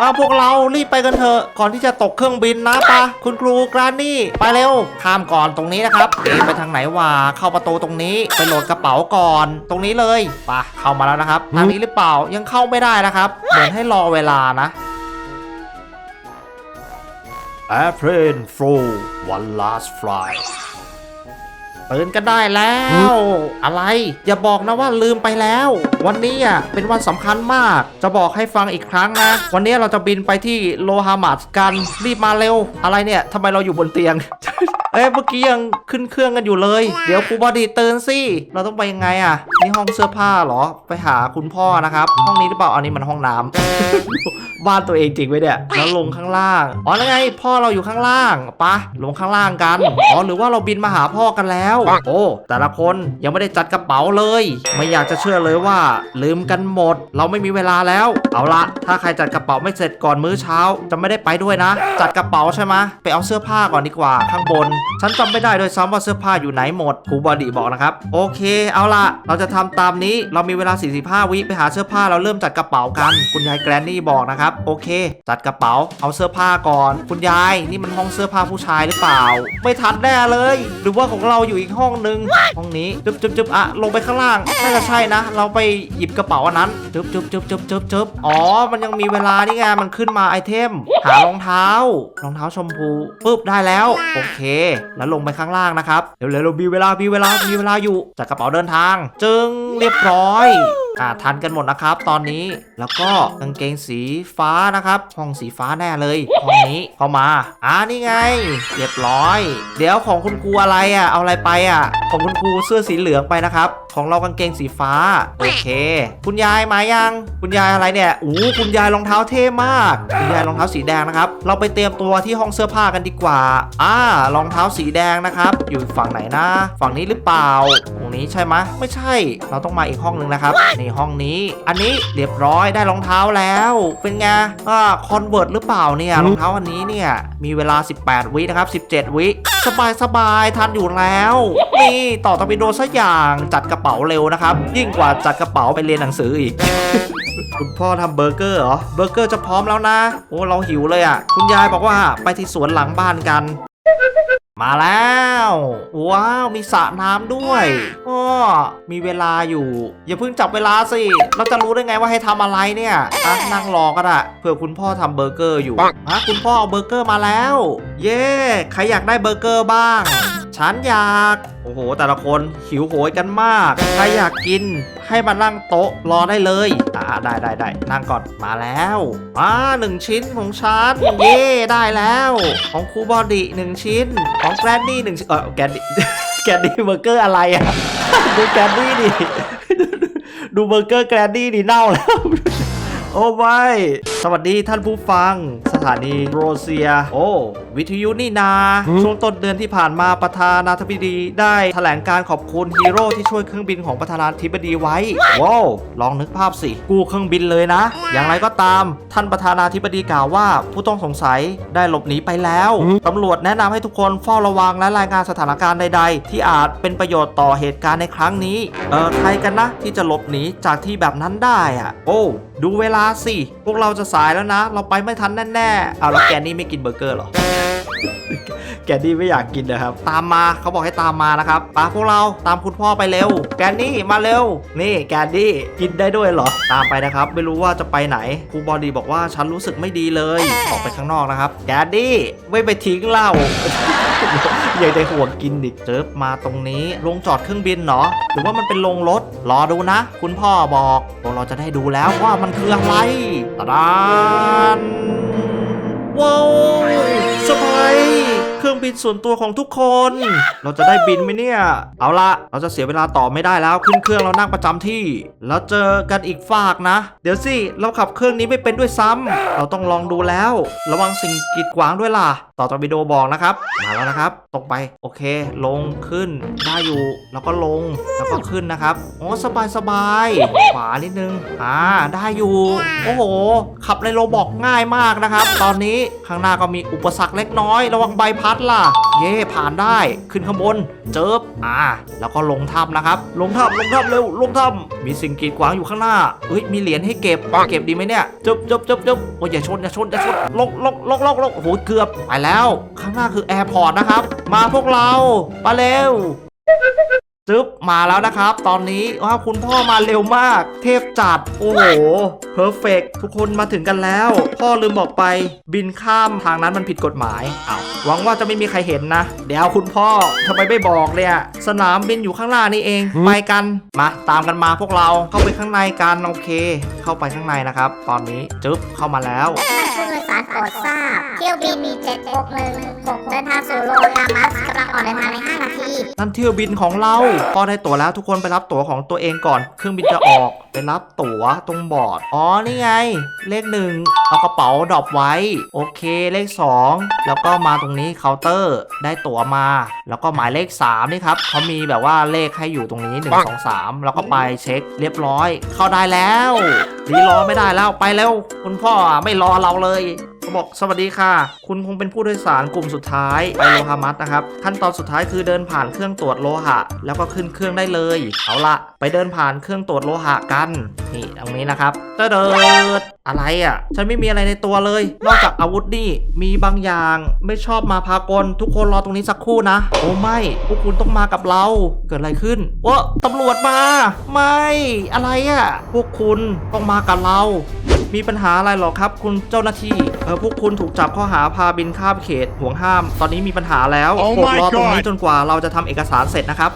มาพวกเรารีบไปกันเถอะก่อนที่จะตกเครื่องบินนะปะคุณครูกรานี่ ไปเร็วข้ามก่อนตรงนี้นะครับเอ๊ะไปทางไหนวะเข้าประตูตรงนี้ไปโหลดกระเป๋าก่อน ตรงนี้เลยไปะเข้ามาแล้วนะครับทางนี้หรือเปล่ายังเข้าไม่ได้นะครับเหมือนให้รอเวลานะ Airplane flow one last flight ตื่นกันได้แล้ว อะไร อย่าบอกนะว่าลืมไปแล้ว วันนี้อะเป็นวันสำคัญมาก จะบอกให้ฟังอีกครั้งนะ วันนี้เราจะบินไปที่โลฮามัสกัน รีบมาเร็ว อะไรเนี่ยทำไมเราอยู่บนเตียง เอ้ยเมื่อกี้ยังขึ้นเครื่องกันอยู่เลย เดี๋ยวครูบอดีตื่นสิ เราต้องไปยังไงอะ นี่ห้องเสื้อผ้าเหรอ ไปหาคุณพ่อนะครับ ห้องนี้หรือเปล่า อันนี้มันห้องน้ำบ้านตัวเองจริงไหมเนี่ยแล้วลงข้างล่าง อ๋อแล้วไง พ่อเราอยู่ข้างล่างปะลงข้างล่างกัน อ๋อหรือว่าเราบินมาหาพ่อกันแล้วโอ้ แต่ละคนยังไม่ได้จัดกระเป๋าเลย ไม่อยากจะเชื่อเลยว่า ลืมกันหมด เราไม่มีเวลาแล้ว เอาละถ้าใครจัดกระเป๋าไม่เสร็จก่อนมื้อเช้า จะไม่ได้ไปด้วยนะ จัดกระเป๋าใช่ไหมไปเอาเสื้อผ้าก่อนดีกว่า ข้างบน ฉันจำไม่ได้ด้วยซ้ำว่าเสื้อผ้าอยู่ไหนหมดครูบอดีบอกนะครับ โอเค เอาละเราจะทำตามนี้เรามีเวลา 45 วิไปหาเสื้อผ้าเราเริ่มจัดกระเป๋ากัน คุณยายแกรนนี่บอกนะครับโอเค จัดกระเป๋าเอาเสื้อผ้าก่อน คุณยายนี่มันห้องเสื้อผ้าผู้ชายหรือเปล่า ไม่ทันแน่เลย หรือว่าของเราอยู่อีกห้องนึงห้องนี้จึ๊บจึ๊บจึ๊บอะลงไปข้างล่างน่าจะใช่นะ เราไปหยิบกระเป๋าอันนั้นจึ๊บจึ๊บจึ๊บจึ๊บจึ๊บจึ๊บอ๋อ มันยังมีเวลานี่ไงมันขึ้นมาไอเทม หารองเท้ารองเท้าชมพูปึ๊บได้แล้วโอเค แล้วลงไปข้างล่างนะครับเดี๋ยวๆเรามีเวลามีเวลามีเวลาอยู่จัดกระเป๋าเดินทาง จึงเรียบร้อย อ่าทันกันหมดนะครับ ตอนนี้แล้วก็กางเกงสีฟ้านะครับ ห้องสีฟ้าแน่เลยห้องนี้เข้ามา อ่านี่ไง เรียบร้อย เดี๋ยวของคุณครูอะไรอะเอาอะไรไปอะ ของคุณครูเสื้อสีเหลืองไปนะครับของเรากางเกงสีฟ้า โอเค คุณยายมายัง คุณยายอะไรเนี่ยอู้คุณยายรองเท้าเท่มาก คุณยายรองเท้าสีแดงนะครับ เราไปเตรียมตัวที่ห้องเสื้อผ้ากันดีกว่า อ่ารองเท้าสีแดงนะครับ อยู่ฝั่งไหนนะ ฝั่งนี้หรือเปล่าตรงนี้ใช่ไหมไม่ใช่ เราต้องมาอีกห้องหนึ่งนะครับในห้องนี้ อันนี้เรียบร้อยได้รองเท้าแล้ว เป็นไงอ่าคอนเวิร์ตหรือเปล่าเนี่ยรองเท้าอันนี้เนี่ยมีเวลา 18 วินะครับ 17 วิสบายสบายทันอยู่แล้วนี่ต่อตอร์ปิโดสักอย่างจัดกระเป๋าเร็วนะครับ ยิ่งกว่าจัดกระเป๋าไปเรียนหนังสืออีกคุณพ่อทำเบอร์เกอร์เหรอ เบอร์เกอร์จะพร้อมแล้วนะ โอ้ เราหิวเลยอะ่ะ คุณยายบอกว่าไปที่สวนหลังบ้านกัน มาแล้ว ว้าว มีสระน้ำด้วยอ้อมีเวลาอยู่ อย่าเพิ่งจับเวลาสิ เราจะรู้ได้ไงว่าให้ทำอะไรเนี่ยนั่งรอก็ได้เผื่อคุณพ่อทำเบอร์เกอร์อยู่ฮะคุณพ่อเอาเบอร์เกอร์มาแล้ว เย้ ใครอยากได้เบอร์เกอร์บ้าง ฉันอยาก โอ้โห แต่ละคนหิวโหยกันมาก ใครอยากกินให้มานั่งโต๊ะรอได้เลยอ่าได้ได้ได้นั่งก่อนมาแล้วมาหนึ่งชิ้นของฉันเย่ได้แล้ว ของครูบอดีหนึ่งชิ้น ของแกรนนี่หนึ่งชิ้นเออแกรนนี่แกรนนี่เบอร์เกอร์อะไรอะดูแกรนนี่ดิดูเบอร์เกอร์แกรนนี่ดิเน่าแล้ว โอ้ไม่ สวัสดีท่านผู้ฟัง สถานีโรเซีย โอ้วิทยุนี่นา ช่วงต้นเดือนที่ผ่านมาประธานาธิบดีได้แถลงการขอบคุณฮีโร่ที่ช่วยเครื่องบินของประธานาธิบดีไว้ ว้าว ลองนึกภาพสิ กู้เครื่องบินเลยนะ อย่างไรก็ตาม ท่านประธานาธิบดีกล่าวว่า ผู้ต้องสงสัยได้หลบหนีไปแล้วตำรวจแนะนำให้ทุกคนเฝ้าระวังและรายงานสถานการณ์ใด ๆ ที่อาจเป็นประโยชน์ต่อเหตุการณ์ในครั้งนี้เออใครกันนะที่จะหลบหนีจากที่แบบนั้นได้อะโอ้ดูเวลาสิพวกเราจะสายแล้วนะ เราไปไม่ทันแน่ๆเอาแล้วแกนี่ไม่กินเบอร์เกอร์หรอ แกนี่ไม่อยากกินนะครับ ตามมาเขาบอกให้ตามมานะครับปาพวกเราตามคุณพ่อไปเร็ว แกนี่มาเร็ว นี่แกนี่กินได้ด้วยเหรอ ตามไปนะครับ ไม่รู้ว่าจะไปไหนครูบอดีบอกว่าฉันรู้สึกไม่ดีเลย ออกไปข้างนอกนะครับ แกนี่ไม่ไปทิ้งเหล้าอยากได้ห่วงกินดิเจิบมาตรงนี้ลงจอดเครื่องบินเหรอหรือว่ามันเป็นโรงรถ รอดูนะ คุณพ่อบอกพวกเราจะได้ดูแล้วว่ามันคืออะไรตะดานว้าว night. รื่องบินส่วนตัวของทุกคน เราจะได้บินไหมเนี่ย เอาละเราจะเสียเวลาต่อไม่ได้แล้ว ขึ้นเครื่องเรานั่งประจำที่ แล้วเจอกันอีกฝากนะ เดี๋ยวสิ เราขับเครื่องนี้ไม่เป็นด้วยซ้ำเราต้องลองดูแล้ว ระวังสิ่งกีดขวางด้วยล่ะ ต่อจากวิดีโอบอกนะครับ มาแล้วนะครับ ตกไป โอเค ลง ขึ้น ได้อยู่ แล้วก็ลง แล้วก็ขึ้นนะครับโอ้สบายสบายขวานิดนึง อ่า ได้อยู่ โอ้โห ขับในโรบอกง่ายมากนะครับ ตอนนี้ข้างหน้าก็มีอุปสรรคเล็กน้อย ระวังใบพัดล่ะ เย่ผ่านได้ขึ้นข้างบน เจิบอ่า แล้วก็ลงถ้ำนะครับ ลงถ้ำลงถ้ำเร็วลงถ้ำมีสิ่งกีดขวางอยู่ข้างหน้าเฮ้ยมีเหรียญให้เก็บเก็บดีไหมเนี่ยจบจบจบจบโอ้ยอย่าชนอย่าชนอย่าชนลงลงลงลงลงโอ้โหเกือบไปแล้ว ข้างหน้าคือแอร์พอร์ตนะครับ มาพวกเราไปเร็ว จึ๊บมาแล้วนะครับ ตอนนี้ว้าวคุณพ่อมาเร็วมาก เทพจัด โอ้โหเพอร์เฟกทุกคนมาถึงกันแล้ว พ่อลืมบอกไป บินข้ามทางนั้นมันผิดกฎหมายอ้าวหวังว่าจะไม่มีใครเห็นนะ เดี๋ยวคุณพ่อทำไมไม่บอกเนี่ยสนามบินอยู่ข้างหน้านี่เองไปกันมาตามกันมาพวกเราเข้าไปข้างในกันโอเค เข้าไปข้างในนะครับ ตอนนี้จึ๊บเข้ามาแล้วผู้โดยสารโปรดทราบเที่ยวบินมี761เดินทางสู่โลกามัสกำลังออกเดินทางใน5นาที นั่นเที่ยวบินของเราพ่อได้ตั๋วแล้วทุกคนไปรับตั๋วของตัวเองก่อน เครื่องบินจะออกไปรับตั๋วตรงบอร์ดอ๋อนี่ไง เลขหนึ่งเอากระเป๋าดรอปไว้ โอเคเลข 2 แล้วก็มาตรงนี้เคาน์เตอร์ได้ตั๋วมา แล้วก็หมายเลข 3 นี่ครับเขามีแบบว่าเลขให้อยู่ตรงนี้ 1 2 3 แล้วก็ไปเช็คเรียบร้อย เข้าได้แล้วรีรอไม่ได้แล้วไปแล้ว คุณพ่อไม่รอเราเลย บอกสวัสดีค่ะ คุณคงเป็นผู้โดยสารกลุ่มสุดท้ายไปโลหะมัดนะครับ ขั้นตอนสุดท้ายคือเดินผ่านเครื่องตรวจโลหะ แล้วก็ขึ้นเครื่องได้เลย เอาละไปเดินผ่านเครื่องตรวจโลหะกันนี่ตรงนี้นะครับเตเดิดอะไรอะ ฉันไม่มีอะไรในตัวเลย นอกจากอาวุธนี่มีบางอย่างไม่ชอบมาพากลทุกคนรอตรงนี้สักครู่นะ โอ้ไม่พวกคุณต้องมากับเราเกิดอะไรขึ้นโอ้ตำรวจมา ไม่อะไรอะ พวกคุณต้องมากับเรา มีปัญหาอะไรหรอครับ คุณเจ้าหน้าที่เออพวกคุณถูกจับข้อหาพาบินข้ามเขตห่วงห้าม ตอนนี้มีปัญหาแล้ว Oh โปรด my รอตรงนี้ God จนกว่าเราจะทำเอกสารเสร็จนะครับ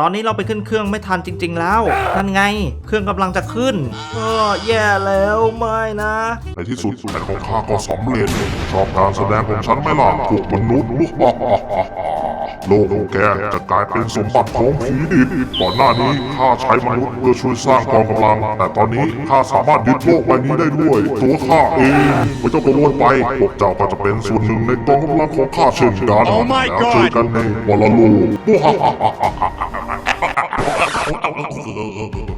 ตอนนี้เราไปขึ้นเครื่องไม่ทันจริง ๆ แล้วนั่นไง เครื่องกำลังจะขึ้นเออแย่แล้วไม่นะ ในที่สุดแผนของข้าก็สำเร็จชอบการแสดงของฉันไหมล่ะพวกมนุษย์ โลกของแกจะกลายเป็นสมบัติของผีดิบก่อนหน้านี้ข้าใช้มนุษย์เพื่อช่วยสร้างกองกำลัง แต่ตอนนี้ข้าสามารถยึดโลกใบนี้ได้ด้วย ตัวข้าเองไม่ต้องกังวลไปพวกเจ้าก็จะเป็นส่วนหนึ่งในกองกำลังของข้าเช่นกัน Oh my แล้วเจอ God กันในวลโลก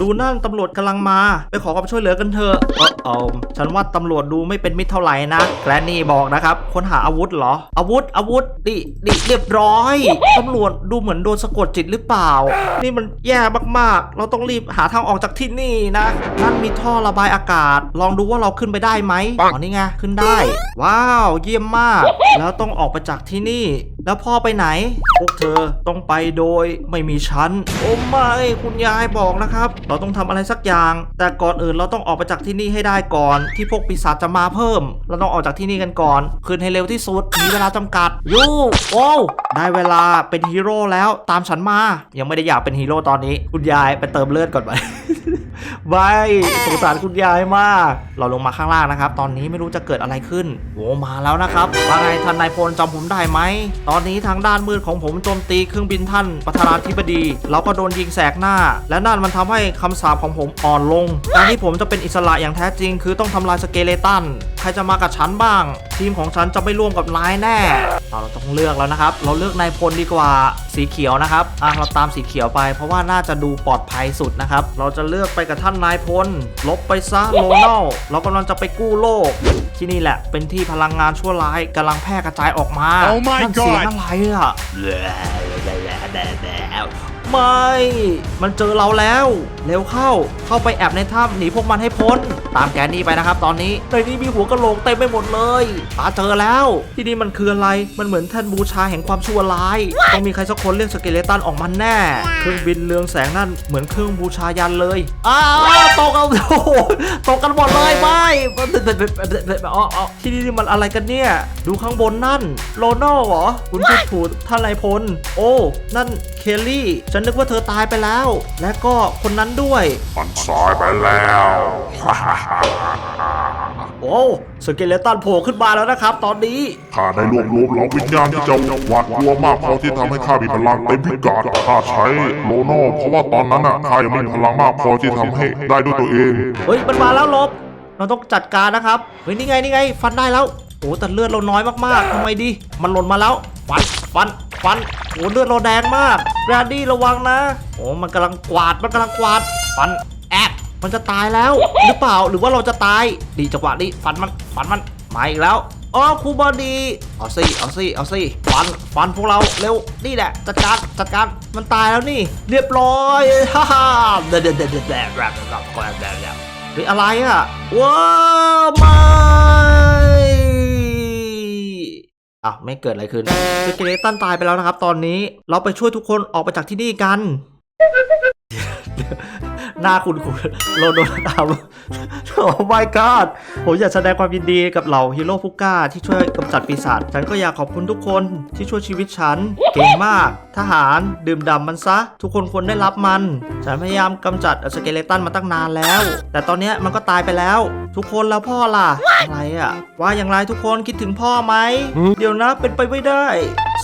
ดูนั่นตำรวจกำลังมา ไปขอความช่วยเหลือกันเถอะเออเออฉันว่าตำรวจดูไม่เป็นมิตรเท่าไหร่นะแกลนนี่บอกนะครับค้นหาอาวุธเหรอ อาวุธอาวุธดิดิเรียบร้อยตำรวจดูเหมือนโดนสะกดจิตหรือเปล่า นี่มันแย่มากๆ เราต้องรีบหาทางออกจากที่นี่นะนั่นมีท่อระบายอากาศ ลองดูว่าเราขึ้นไปได้ไหมอ๋อนี่ไงขึ้นได้ ว้าว เยี่ยมมาก แล้วต้องออกไปจากที่นี่ แล้วพ่อไปไหน พวกเธอต้องไปโดยไม่มีฉันโอ้ไม่คุณยายบอกนะครับ เราต้องทำอะไรสักอย่าง แต่ก่อนอื่นเราต้องออกไปจากที่นี่ให้ได้ก่อน ที่พวกปีศาจจะมาเพิ่ม เราต้องออกจากที่นี่กันก่อนคืนให้เร็วที่สุดมีเวลาจำกัดยูโอ้วได้เวลาเป็นฮีโร่แล้วตามฉันมา ยังไม่ได้อยากเป็นฮีโร่ตอนนี้ คุณยายไปเติมเลือดก่อนไป บายสงสารคุณยายมาก เราลงมาข้างล่างนะครับ ตอนนี้ไม่รู้จะเกิดอะไรขึ้นโอ้มาแล้วนะครับว่าไงท่านนายพลจำผมได้ไหม ตอนนี้ทางด้านมืดของผมโจมตีเครื่องบินท่านประธานาธิบดี เราก็โดนยิงแสกหน้า และนั่นมันทำให้คำสาปของผมอ่อนลง การที่ผมจะเป็นอิสระอย่างแท้จริง คือต้องทำลายสเกเลตันใครจะมากับฉันบ้าง ทีมของฉันจะไม่ร่วมกับนายแน่เราต้องเลือกแล้วนะครับ เราเลือกนายพลดีกว่าสีเขียวนะครับอะเราตามสีเขียวไป เพราะว่าน่าจะดูปลอดภัยสุดนะครับ เราจะเลือกไปกับท่านนายพล ลบไปซะโลนัลเรากำลังจะไปกู้โลก ที่นี่แหละ เป็นที่พลังงานชั่วร้ายกำลังแพร่กระจายออกมา Oh my นั่นเสียง God อะไรอะ ไม่ มันเจอเราแล้ว เร็วเข้า เข้าไปแอบในถ้ำหนีพวกมันให้พ้น ตามแกนนี่ไปนะครับ ตอนนี้ ในนี้มีหัวกะโหลกเต็มไปหมดเลยปาเจอแล้ว ที่นี่มันคืออะไร มันเหมือนแท่นบูชาแห่งความชั่วร้าย ต้องมีใครสักคนเรียกสเกเลตันออกมาแน่ เครื่องบินเรืองแสงนั่นเหมือนเครื่องบูชายันเลย อ้าวตกเอาโอ้โหตกกันหมดเลยไม่อ๋ออ๋อที่นี่มันอะไรกันเนี่ย ดูข้างบนนั่น โลโน่เหรอ คุณพูดถูกท่านนายพล โอ้ นั่นเคลลี่ ฉันนึกว่าเธอตายไปแล้ว และก็คนนั้นด้วย มันสายไปแล้ว โอ้สเกเลตันโผล่ขึ้นมาแล้วนะครับ ตอนนี้ ข้าได้รวบรวมเหล่าวิญญาณที่จะหวาดกลัวมากพอที่ทำให้ข้ามีพลังเต็มพิกัดข้าใช้โลโน่เพราะว่าตอนนั้นน่ะข้ายังไม่มีพลังมากพอที่ทำให้ได้ด้วยตัวเอง เฮ้ย มันมาแล้วลบ เราต้องจัดการนะครับ เฮ้ย นี่ไง นี่ไง ฟันได้แล้ว โอ้แต่เลือดเราน้อยมากๆทำไมดี มันหล่นมาแล้ว ฟัน ฟัน ฟันโอ้เลือดเราแดงมากแรดดี้ระวังนะ โอ้มันกำลังกวาดมันกำลังกวาดฟันแอกมันจะตายแล้วหรือเปล่าหรือว่าเราจะตายดีจังหวะนี้ฟันมันฟันมันมาอีกแล้วอ๋อครูบอดีเอาสิเอาสิเอาสิฟันฟันพวกเราเร็วนี่แหละจัดการจัดการมันตายแล้วนี่ เรียบร้อยฮ่าฮ่าเด็ดเด็ดเด็ดเด็ดเด็ดแบบแบบแบบแบบแบบเฮ้ยอะไรอะว้าวไม่ อะไม่เกิดอะไรขึ้นสเกเลตันตายไปแล้วนะครับ ตอนนี้เราไปช่วยทุกคนออกไปจากที่นี่กัน หน้าคุณคุณโรโดนตามโอ้ my god ผมอยากแสดงความยินดีกับเหล่าฮีโร่ผู้กล้าที่ช่วยกำจัดปีศาจฉันก็อยากขอบคุณทุกคนที่ช่วยชีวิตฉัน เก่งมาก ทหารดื่มด่ำมันซะ ทุกคนควรได้รับมัน ฉันพยายามกำจัดสเกเลตันมาตั้งนานแล้ว แต่ตอนเนี้ยมันก็ตายไปแล้ว ทุกคนแล้วพ่อล่ะ อะไรอะว่าอย่างไรทุกคนคิดถึงพ่อไหม เดี๋ยวนะเป็นไปไม่ได้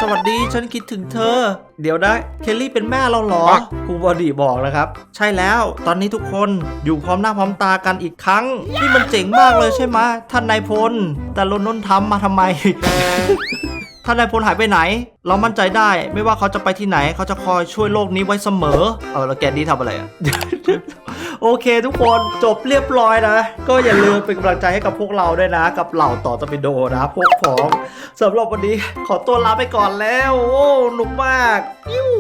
สวัสดีฉันคิดถึงเธอเดี๋ยวนะเคลลี่เป็นแม่เราเหรอครูบอดีบอกนะครับ ใช่แล้วตอนนี้ทุกคนอยู่พร้อมหน้าพร้อมตากันอีกครั้งนี่มันเจ๋งมากเลยใช่ไหมท่านนายพลแต่ลนนนทำมาทำไม ท่านนายพลหายไปไหน เรามั่นใจได้ ไม่ว่าเขาจะไปที่ไหน เขาจะคอยช่วยโลกนี้ไว้เสมอ เอาแล้วแกนดี้ทำอะไรอะโอเคทุกคนจบเรียบร้อยนะ ก็อย่าลืมเป็นกำลังใจให้กับพวกเราด้วยนะ กับเหล่าต่อตะปิโดนะพวกของสำหรับวันนี้ขอตัวลาไปก่อนแล้ว โอ้หนุกมากยิ้ว